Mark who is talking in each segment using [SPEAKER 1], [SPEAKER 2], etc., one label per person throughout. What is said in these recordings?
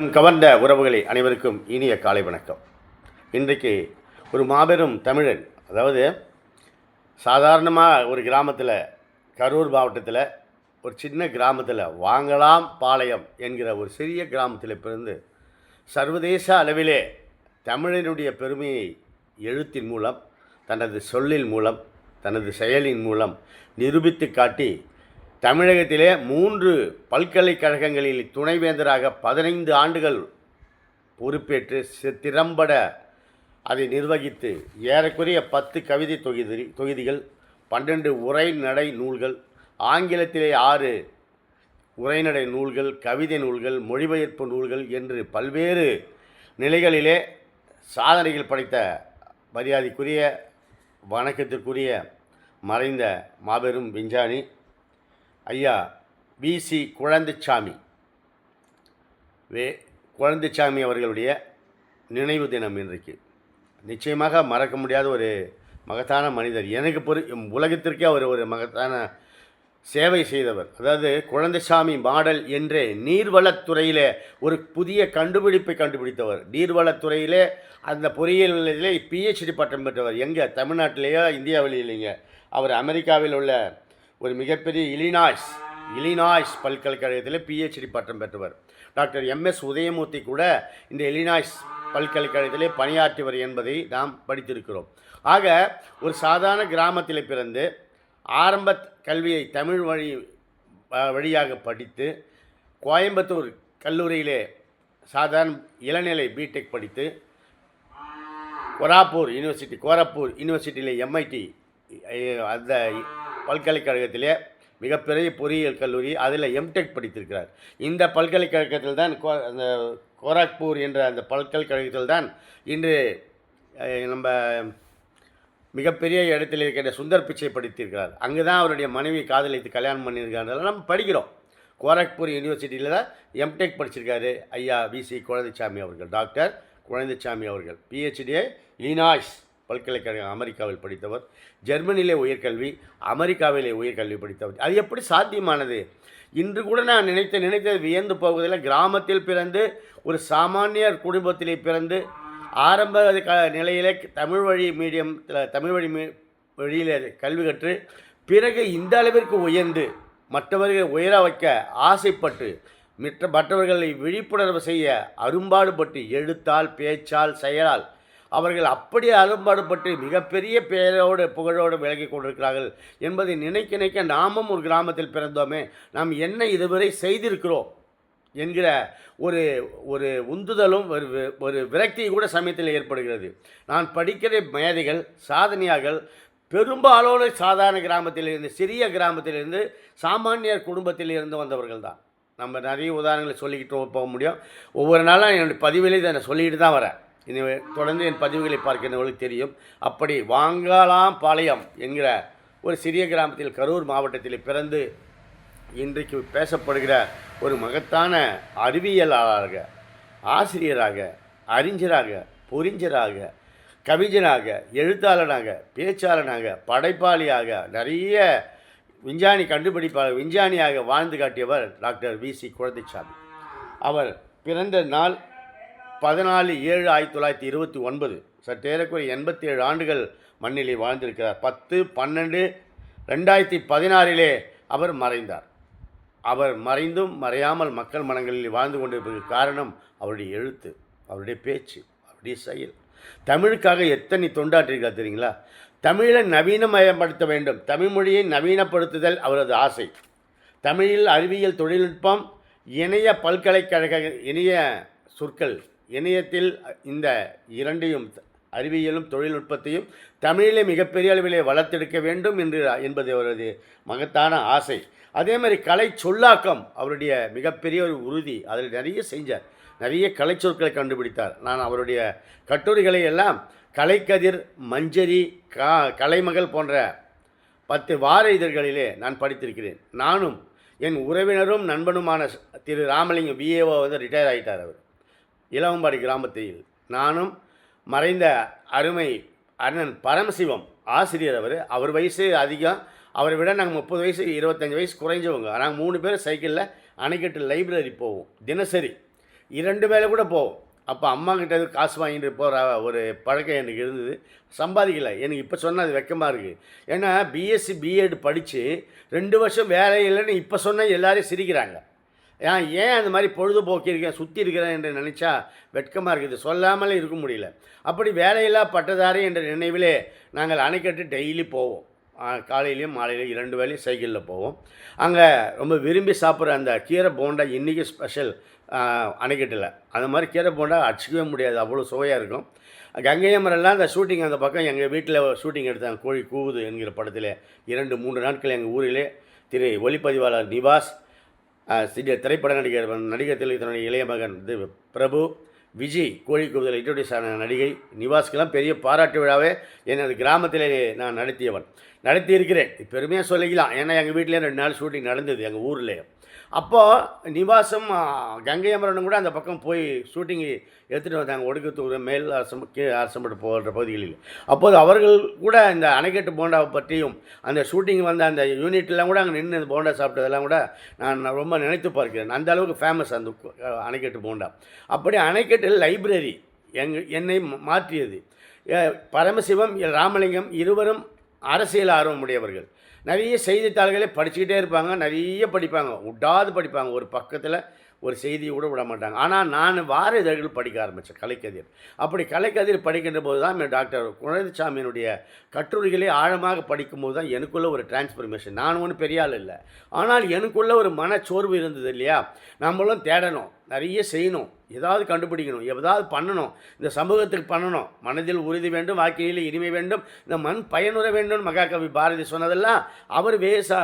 [SPEAKER 1] கவர்ந்த உறவுகளை அனைவருக்கும் இனிய காலை வணக்கம். இன்றைக்கு ஒரு மாபெரும் தமிழன் அதாவது சாதாரணமாக ஒரு கிராமத்தில் கரூர் மாவட்டத்தில் ஒரு சின்ன கிராமத்தில் வாங்கலாம் பாளையம் என்கிற ஒரு சிறிய கிராமத்தில் பிறந்து சர்வதேச அளவிலே தமிழனுடைய பெருமையை எழுத்தின் மூலம் தனது சொல்லின் மூலம் தனது செயலின் மூலம் நிரூபித்து காட்டி தமிழகத்திலே மூன்று பல்கலைக்கழகங்களில் துணைவேந்தராக பதினைந்து ஆண்டுகள் பொறுப்பேற்று சி- திறம்பட அதை நிர்வகித்து ஏறக்குறைய பத்து கவிதை தொகுதி தொகுதிகள் பன்னெண்டு உரைநடை நூல்கள் ஆங்கிலத்திலே ஆறு உரைநடை நூல்கள் கவிதை நூல்கள் மொழிபெயர்ப்பு நூல்கள் என்று பல்வேறு நிலைகளிலே சாதனைகள் படைத்த மரியாதைக்குரிய வணக்கத்திற்குரிய மறைந்த மாபெரும் விஞ்ஞானி ஐயா விசி குழந்தைச்சாமி வே குழந்தைச்சாமி அவர்களுடைய நினைவு தினம் இன்றைக்கு. நிச்சயமாக மறக்க முடியாத ஒரு மகத்தான மனிதர். எனக்கு பொறு உலகத்திற்கே அவர் ஒரு மகத்தான சேவை செய்தவர். அதாவது குழந்தைசாமி மாடல் என்றே நீர்வளத்துறையிலே ஒரு புதிய கண்டுபிடிப்பை கண்டுபிடித்தவர். நீர்வளத்துறையிலே அந்த பொறியியலிலே பிஹெச்டி பட்டம் பெற்றவர். எங்கே? தமிழ்நாட்டிலேயோ? இந்தியாவிலேயே இல்லைங்க. அவர் அமெரிக்காவில் உள்ள ஒரு மிகப்பெரிய இலினாய்ஸ் இலினாய்ஸ் பல்கலைக்கழகத்தில் பிஹெச்டி பட்டம் பெற்றவர். டாக்டர் எம்எஸ் உதயமூர்த்தி கூட இந்த இலினாய்ஸ் பல்கலைக்கழகத்திலே பணியாற்றியவர் என்பதை நாம் படித்திருக்கிறோம். ஆக ஒரு சாதாரண கிராமத்தில் பிறந்து ஆரம்ப கல்வியை தமிழ் வழி வழியாக படித்து கோயம்புத்தூர் கல்லூரியிலே சாதாரண இளநிலை பிடெக் படித்து கொராப்பூர் யூனிவர்சிட்டி கோரப்பூர் யூனிவர்சிட்டியில் எம்ஐடி அந்த பல்கலைக்கழகத்திலே மிகப்பெரிய பொறியியல் கல்லூரி அதில் எம்டெக் படித்திருக்கிறார். இந்த பல்கலைக்கழகத்தில் தான் கோ அந்த கோராக்பூர் என்ற அந்த பல்கலைக்கழகத்தில் தான் இன்று நம்ம மிகப்பெரிய இடத்தில் இருக்கின்ற சுந்தர் பிச்சை படித்திருக்கிறார். அங்கே தான் அவருடைய மனைவி காதலித்து கல்யாணம் பண்ணியிருக்காங்க நம்ம படிக்கிறோம். கோரக்பூர் யூனிவர்சிட்டியில் தான் எம்டெக் படிச்சிருக்காரு. ஐயா விசி குழந்தைசாமி அவர்கள் டாக்டர் குழந்தைசாமி அவர்கள் பிஹெச்டியை இலினாய்ஸ் பல்கலைக்கழகம் அமெரிக்காவில் படித்தவர். ஜெர்மனியிலே உயர்கல்வி அமெரிக்காவிலே உயர்கல்வி படித்தவர். அது எப்படி சாத்தியமானது? இன்று கூட நான் நினைத்த நினைத்தது வியந்து போவதில் கிராமத்தில் பிறந்து ஒரு சாமானியர் குடும்பத்திலே பிறந்து ஆரம்ப க நிலையிலே தமிழ் வழி மீடியம் தமிழ் வழி மீ வழியில் கல்வி கற்று பிறகு இந்த அளவிற்கு உயர்ந்து மற்றவர்களை உயர வைக்க ஆசைப்பட்டு மற்ற மற்றவர்களை விழிப்புணர்வு செய்ய அரும்பாடுபட்டு எழுத்தால் பேச்சால் செயலால் அவர்கள் அப்படியே அரும்பாடுபட்டு மிகப்பெரிய பெயரோடு புகழோடு விலகி கொண்டிருக்கிறார்கள் என்பதை நினைக்க நினைக்க நாமும் ஒரு கிராமத்தில் பிறந்தோமே நாம் என்ன இதுவரை செய்திருக்கிறோம் என்கிற ஒரு ஒரு உந்துதலும் ஒரு ஒரு விரக்தி கூட சமயத்தில் ஏற்படுகிறது. நான் படிக்கிற மேதைகள் சாதனையார்கள் பெரும்பாலோடு சாதாரண கிராமத்திலிருந்து சிறிய கிராமத்திலிருந்து சாமானியர் குடும்பத்தில் இருந்து வந்தவர்கள் தான். நம்ம நிறைய உதாரணங்களை சொல்லிக்கிட்டு போக முடியும். ஒவ்வொரு நாளும் என்னுடைய பதிவிலே இதை நான் சொல்லிக்கிட்டு தான் வரேன். இனி தொடர்ந்து என் பதிவுகளை பார்க்கிறவர்களுக்கு தெரியும். அப்படி வாங்கலாம் பாளையம் என்கிற ஒரு சிறிய கிராமத்தில் கரூர் மாவட்டத்தில் பிறந்து இன்றைக்கு பேசப்படுகிற ஒரு மகத்தான அறிவியலாளராக ஆசிரியராக அறிஞராக புரிஞ்சராக கவிஞனாக எழுத்தாளனாக பேச்சாளனாக படைப்பாளியாக நிறைய விஞ்ஞானி கண்டுபிடிப்பாளர் விஞ்ஞானியாக வாழ்ந்து காட்டியவர் டாக்டர் வி சி குழந்தைசாமி அவர் பிறந்த நாள் பதினாலு ஏழு ஆயிரத்தி தொள்ளாயிரத்தி இருபத்தி ஒன்பது. சற்றேறக்குறைய எண்பத்தி ஏழு ஆண்டுகள் மண்ணிலே வாழ்ந்திருக்கிறார். பத்து பன்னெண்டு ரெண்டாயிரத்தி பதினாறிலே அவர் மறைந்தார். அவர் மறைந்தும் மறையாமல் மக்கள் மனங்களில் வாழ்ந்து கொண்டிருப்பதற்கு காரணம் அவருடைய எழுத்து அவருடைய பேச்சு அவருடைய செயல். தமிழுக்காக எத்தனை தொண்டாற்றிருக்கார் தெரியுங்களா? தமிழை நவீனமயப்படுத்த வேண்டும். தமிழ் மொழியை நவீனப்படுத்துதல் அவரது ஆசை. தமிழில் அறிவியல் தொழில்நுட்பம் இணைய பல்கலைக்கழக இணைய சொற்கள் இணையத்தில் இந்த இரண்டையும் அறிவியலும் தொழில்நுட்பத்தையும் தமிழிலே மிகப்பெரிய அளவிலே வளர்த்தெடுக்க வேண்டும் என்று என்பது அவரது மகத்தான ஆசை. அதே மாதிரி கலை சொல்லாக்கம் அவருடைய மிகப்பெரிய ஒரு உறுதி. அதில் நிறைய செஞ்சார். நிறைய கலை சொற்களை கண்டுபிடித்தார். நான் அவருடைய கட்டுரைகளை எல்லாம் கலைக்கதிர் மஞ்சரி கா கலைமகள் போன்ற பத்து வார இதழ்களிலே நான் படித்திருக்கிறேன். நானும் என் உறவினரும் நண்பனுமான திரு ராமலிங்கம் விஏஓ வந்து ரிட்டையர் ஆகிட்டார் அவர். இளவம்பாடி கிராமத்தில் நானும் மறைந்த அருமை அண்ணன் பரமசிவம் ஆசிரியர் அவர். அவர் வயசு அதிகம். அவரை விட நாங்கள் முப்பது வயசு இருபத்தஞ்சி வயசு குறைஞ்சவங்க. நாங்கள் மூணு பேர் சைக்கிளில் அணைக்கட்டு லைப்ரரி போவோம். தினசரி. இரண்டு வேளை கூட போவோம். அப்போ அம்மா கிட்ட காசு வாங்கிட்டு போகிற ஒரு பழக்கம் எனக்கு இருந்தது. சம்பாதிக்கல. எனக்கு இப்போ சொன்னால் அது வெக்கமாக இருக்குது ஏன்னா பிஎஸ்சி பிஎட் படித்து ரெண்டு வருஷம் வேலை இல்லைன்னு இப்போ சொன்னால் எல்லோரும் சிரிக்கிறாங்க. ஏன் ஏன் அந்த மாதிரி பொழுதுபோக்கியிருக்கேன் சுற்றி இருக்கிறேன் என்று நினச்சா வெட்கமாக இருக்குது. சொல்லாமலே இருக்க முடியல. அப்படி வேலையில்லா பட்டதாரி என்ற நினைவிலே நாங்கள் அணைக்கட்டு டெய்லி போவோம். காலையிலையும் மாலையிலையும் இரண்டு வேலையும் சைக்கிளில் போவோம். அங்கே ரொம்ப விரும்பி சாப்பிட்ற அந்த கீரை போண்டா இன்றைக்கி ஸ்பெஷல் அணைக்கட்டில். அந்த மாதிரி கீரை போண்டா அடிச்சிக்கவே முடியாது. அவ்வளோ சுவையாக இருக்கும். கங்கையமரெல்லாம் அந்த ஷூட்டிங் அந்த பக்கம் எங்கள் வீட்டில் ஷூட்டிங் எடுத்தாங்க. கோழி கூவுது என்கிற படத்தில் இரண்டு மூன்று நாட்கள் எங்கள் ஊரிலே திரு ஒளிப்பதிவாளர் நிவாஸ் சிறிய திரைப்பட நடிகர் நடிகர் தெரிவித்தனுடைய இளைய மகன் இது பிரபு விஜய் கோழி கூதல் இன்ட்ரோடியூஸ் ஆன நடிகை நிவாஸ்க்கெல்லாம் பெரிய பாராட்டு விழாவே எனது கிராமத்திலே நான் நடத்தியவன். நடத்தி இருக்கிறேன் பெருமையாக சொல்லிக்கலாம். ஏன்னா எங்கள் வீட்டிலே ரெண்டு நாள் ஷூட்டிங் நடந்தது எங்கள் ஊரில் அப்போது நிவாசம் கங்கை அமரனும் கூட அந்த பக்கம் போய் ஷூட்டிங் எடுத்துகிட்டு வந்தாங்க. ஒடுக்கத்தூர் மேல் அரசம் கீழ் அரசம்பட்டு போகிற பகுதிகளில். அப்போது அவர்கள் கூட இந்த அணைக்கட்டு போண்டாவை பற்றியும் அந்த ஷூட்டிங் வந்த அந்த யூனிட்லாம் கூட அங்கே நின்று போண்டா சாப்பிட்டதெல்லாம் கூட நான் ரொம்ப நினைத்து பார்க்கிறேன். அந்த அளவுக்கு ஃபேமஸ் அந்த அணைக்கட்டு போண்டா. அப்படி அணைக்கட்டில் லைப்ரரி எங் என்னை மா- மாற்றியது. பரமசிவம் எல் ராமலிங்கம் இருவரும் அரசியல் ஆர்வமுடையவர்கள். நிறைய செய்தித்தாள்களே படிச்சுக்கிட்டே இருப்பாங்க நிறைய படிப்பாங்க. விடாது படிப்பாங்க. ஒரு பக்கத்தில் ஒரு செய்தியை கூட விட மாட்டாங்க. ஆனால் நான் வார இதழ்கள் படிக்க ஆரம்பித்தேன் கலைக்கதிர். அப்படி கலைக்கதிர் படிக்கின்ற போது தான் டாக்டர் குழந்தைசாமியினுடைய கட்டுரைகளை ஆழமாக படிக்கும்போது தான் எனக்குள்ளே ஒரு டிரான்ஸ்ஃபர்மேஷன் நான் ஒன்றும் பெரிய ஆள் இல்லை. ஆனால் எனக்குள்ளே ஒரு மனச்சோர்வு இருந்தது இல்லையா? நம்மளும் தேடணும். நிறைய செய்யணும். ஏதாவது கண்டுபிடிக்கணும். ஏதாவது பண்ணணும். இந்த சமூகத்துக்கு பண்ணணும். மனதில் உறுதி வேண்டும் வாழ்க்கையில் இனிமை வேண்டும் இந்த மண் பயனுற வேண்டும் மகாகவி பாரதி சொன்னதெல்லாம் அவர் வேசா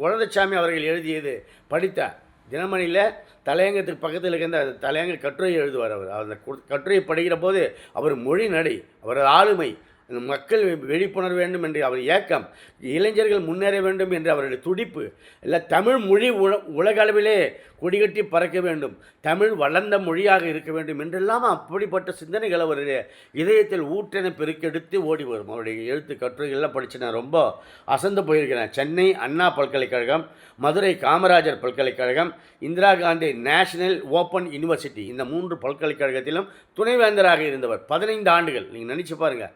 [SPEAKER 1] குழந்தைசாமி அவர்கள் எழுதியது. படித்த தினமணியில் தலையங்கத்துக்கு பக்கத்தில் இருக்கின்ற அந்த தலையங்க கட்டுரை எழுதுவார் அவர். அந்த கட்டுரை கட்டுரையை படிக்கிற போது அவர் மொழி நடை அவரது ஆளுமை மக்கள் விழிப்புணர்வு வேண்டும் என்று அவர் ஏக்கம் இளைஞர்கள் முன்னேற வேண்டும் என்று அவருடைய துடிப்பு இல்லை தமிழ் மொழி உல உலக அளவிலே கொடிகட்டி பறக்க வேண்டும் தமிழ் வளர்ந்த மொழியாக இருக்க வேண்டும் என்றெல்லாம் அப்படிப்பட்ட சிந்தனைகள் அவருடைய இதயத்தில் ஊற்றென பெருக்கெடுத்து ஓடி வரும். அவருடைய எழுத்து கட்டுரைகள்லாம் படித்து நான் ரொம்ப அசந்து போயிருக்கிறேன். சென்னை அண்ணா பல்கலைக்கழகம் மதுரை காமராஜர் பல்கலைக்கழகம் Indira Gandhi national open university இந்த மூன்று பல்கலைக்கழகத்திலும் துணைவேந்தராக இருந்தவர். பதினைந்து ஆண்டுகள். நீங்கள் நினச்சி பாருங்கள்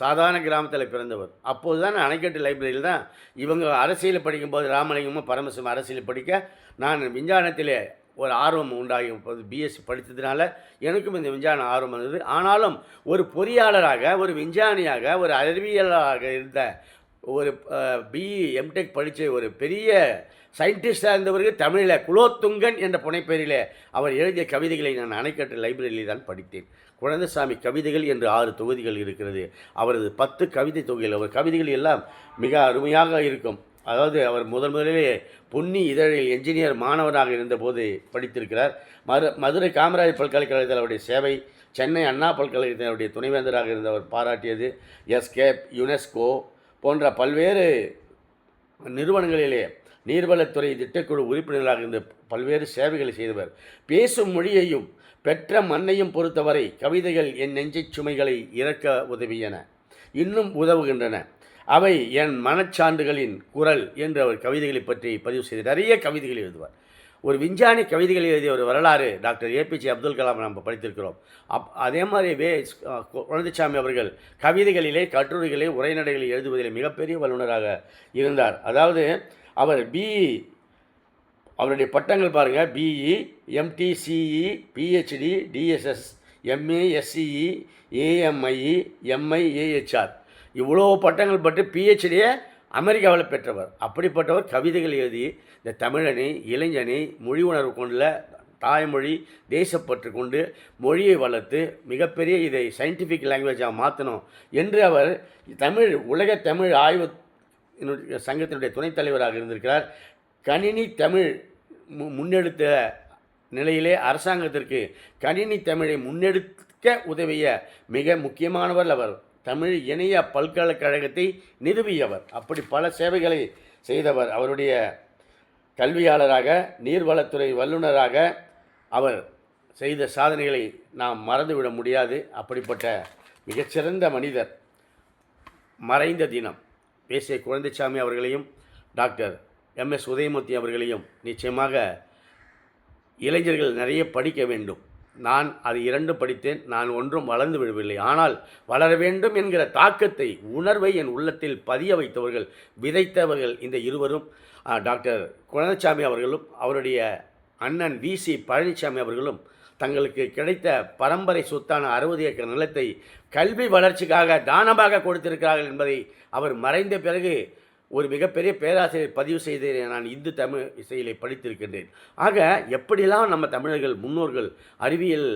[SPEAKER 1] சாதாரண கிராமத்தில் பிறந்தவர். அப்போது தான் அணைக்கட்டு லைப்ரரியில் தான் இவங்க அரசியல் படிக்கும்போது ராமலிங்கமும் பரமசிவம் அரசியல் படிக்க நான் விஞ்ஞானத்திலே ஒரு ஆர்வம் உண்டாகி பிஎஸ்சி படித்ததுனால எனக்கும் இந்த விஞ்ஞான ஆர்வம் வந்தது. ஆனாலும் ஒரு பொறியாளராக ஒரு விஞ்ஞானியாக ஒரு அறிவியலாக இருந்த ஒரு பிஇ எம்டெக் படித்த ஒரு பெரிய சயின்டிஸ்டாக இருந்தவருக்கு தமிழில் குலோத்துங்கன் என்ற புனைப்பெயரிலே அவர் எழுதிய கவிதைகளை நான் அணைக்கட்டு லைப்ரரியில் தான் படித்தேன். குழந்தைசாமி கவிதைகள் என்று ஆறு தொகுதிகள் இருக்கிறது. அவரது பத்து கவிதை தொகுதிகள். அவர் கவிதைகள் எல்லாம் மிக அருமையாக இருக்கும். அதாவது அவர் முதல் முதலிலே பொன்னி இதழில் என்ஜினியர் மாணவராக இருந்தபோது படித்திருக்கிறார். மது மதுரை காமராஜர் பல்கலைக்கழகத்தில் அவருடைய சேவை சென்னை அண்ணா பல்கலைக்கழகத்தில் அவருடைய துணைவேந்தராக இருந்தவர் பாராட்டியது. எஸ்கேப் யுனெஸ்கோ போன்ற பல்வேறு நிறுவனங்களிலே நீர்வளத்துறை திட்டக்குழு உறுப்பினராக இருந்து பல்வேறு சேவைகளை செய்தவர். பேசும் மொழியையும் பெற்ற மண்ணையும் பொறுத்தவரை கவிதைகள் என் நெஞ்சைச் சுமைகளை இறக்க உதவியன. இன்னும் உதவுகின்றன. அவை என் மனச்சான்றுகளின் குரல் என்று அவர் கவிதைகளை பற்றி பதிவு செய்து நிறைய கவிதைகள் எழுதுவார். ஒரு விஞ்ஞானி கவிதைகள் எழுதிய ஒரு வரலாறு டாக்டர் ஏபிஜே அப்துல் கலாம் நம்ம படித்திருக்கிறோம். அப் அதே மாதிரி வே குழந்தைசாமி அவர்கள் கவிதைகளிலே கட்டுரைகளை உரைநடைகளை எழுதுவதில் மிகப்பெரிய வல்லுநராக இருந்தார். அதாவது அவர் பிஇ அவருடைய பட்டங்கள் பாருங்கள் BE MTCE PhD DSS MA SCE AMIE MI AHR இவ்வளோ பட்டங்கள் பட்டு பிஹெச்டியை அமெரிக்காவில் பெற்றவர். அப்படிப்பட்டவர் கவிதைகள் எழுதி இந்த தமிழனை இளைஞனை மொழி உணர்வு கொண்டுள்ள தாய்மொழி தேசப்பற்று கொண்டு மொழியை வளர்த்து மிகப்பெரிய இதை சயின்டிஃபிக் லாங்குவேஜாக மாற்றணும் என்று அவர் தமிழ் உலக தமிழ் ஆய்வு என்னுடைய சங்கத்தினுடைய துணைத் தலைவராக இருந்திருக்கிறார். கணினி தமிழ் மு முன்னெடுத்த நிலையிலே அரசாங்கத்திற்கு கணினி தமிழை முன்னெடுக்க உதவிய மிக முக்கியமானவர் அவர். தமிழ் இணைய பல்கலைக்கழகத்தை நிறுவியவர். அப்படி பல சேவைகளை செய்தவர். அவருடைய கல்வியாளராக நீர்வளத்துறை வல்லுநராக அவர் செய்த சாதனைகளை நாம் மறந்துவிட முடியாது. அப்படிப்பட்ட மிகச்சிறந்த மனிதர். மறைந்த தினம். பேசிய குழந்தைசாமி அவர்களையும் டாக்டர் எம்எஸ் உதயமூர்த்தி அவர்களையும் நிச்சயமாக இளைஞர்கள் நிறைய படிக்க வேண்டும். நான் அது இரண்டும் படித்தேன் நான் ஒன்றும் வளர்ந்து விடவில்லை. ஆனால் வளர வேண்டும் என்கிற தாக்கத்தை உணர்வை என் உள்ளத்தில் பதிய வைத்தவர்கள் விதைத்தவர்கள் இந்த இருவரும் டாக்டர் குழந்தைசாமி அவர்களும் அவருடைய அண்ணன் வி. சி. பழனிசாமி அவர்களும் தங்களுக்கு கிடைத்த பரம்பரை சொத்தான அறுபது ஏக்கர் நிலத்தை கல்வி வளர்ச்சிக்காக தானமாக கொடுத்திருக்கிறார்கள் என்பதை அவர் மறைந்த பிறகு ஒரு மிகப்பெரிய பேராசிரியர் பதிவு செய்து நான் இந்து தமிழ் இசையிலே படித்திருக்கின்றேன். ஆக எப்படியெல்லாம் நம்ம தமிழர்கள் முன்னோர்கள் அறிவியல்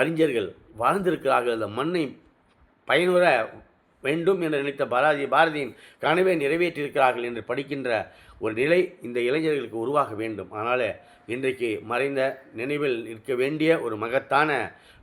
[SPEAKER 1] அறிஞர்கள் வாழ்ந்திருக்கிறார்கள் அந்த மண்ணை பயனுற வேண்டும் என்று நினைத்த பாரதி பாரதியின் கனவை நிறைவேற்றியிருக்கிறார்கள் என்று படிக்கின்ற ஒரு நிலை இந்த இளைஞர்களுக்கு உருவாக வேண்டும். அதனால் இன்றைக்கு மறைந்த நினைவில் நிற்க வேண்டிய ஒரு மகத்தான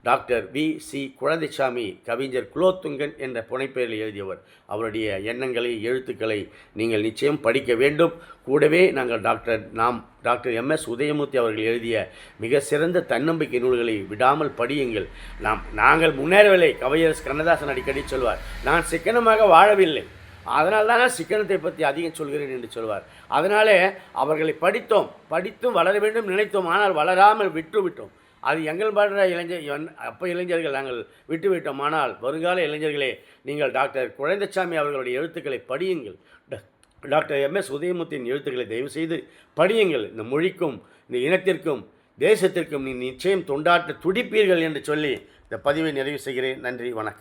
[SPEAKER 1] டாக்டர் வி சி குழந்தைசாமி கவிஞர் குலோத்துங்கன் என்ற புனைப்பெயரில் எழுதியவர். அவருடைய எண்ணங்களை எழுத்துக்களை நீங்கள் நிச்சயம் படிக்க வேண்டும். கூடவே நாங்கள் டாக்டர் நாம் டாக்டர் எம் எஸ் உதயமூர்த்தி அவர்கள் எழுதிய மிக சிறந்த தன்னம்பிக்கை நூல்களை விடாமல் படியுங்கள். நாம் நாங்கள் முன்னேறவில்லை. கவிஞர் கண்ணதாசன் அடிக்கடி சொல்வார் நான் சிக்கனமாக வாழவில்லை. அதனால் தான் சிக்கனத்தை பற்றி அதிகம் சொல்கிறேன் என்று சொல்வார். அதனாலே அவர்களை படித்தோம் படித்தும் வளர வேண்டும் நினைத்தோம் ஆனால் வளராமல் விட்டுவிட்டோம் அது எங்கள் பாடுற இளைஞர் என்- அப்போ இளைஞர்கள் நாங்கள் விட்டுவிட்டோம் ஆனால் வருங்கால இளைஞர்களே நீங்கள் டாக்டர் குழந்தைசாமி அவர்களுடைய எழுத்துக்களை படியுங்கள். ட- டாக்டர் எம்எஸ் உதயமூர்த்தியின் எழுத்துக்களை தயவு செய்து படியுங்கள். இந்த மொழிக்கும் இந்த இனத்திற்கும் தேசத்திற்கும் நீ நிச்சயம் தொண்டாற்ற துடிப்பீர்கள் என்று சொல்லி இந்த பதிவை நிறைவு செய்கிறேன். நன்றி வணக்கம்.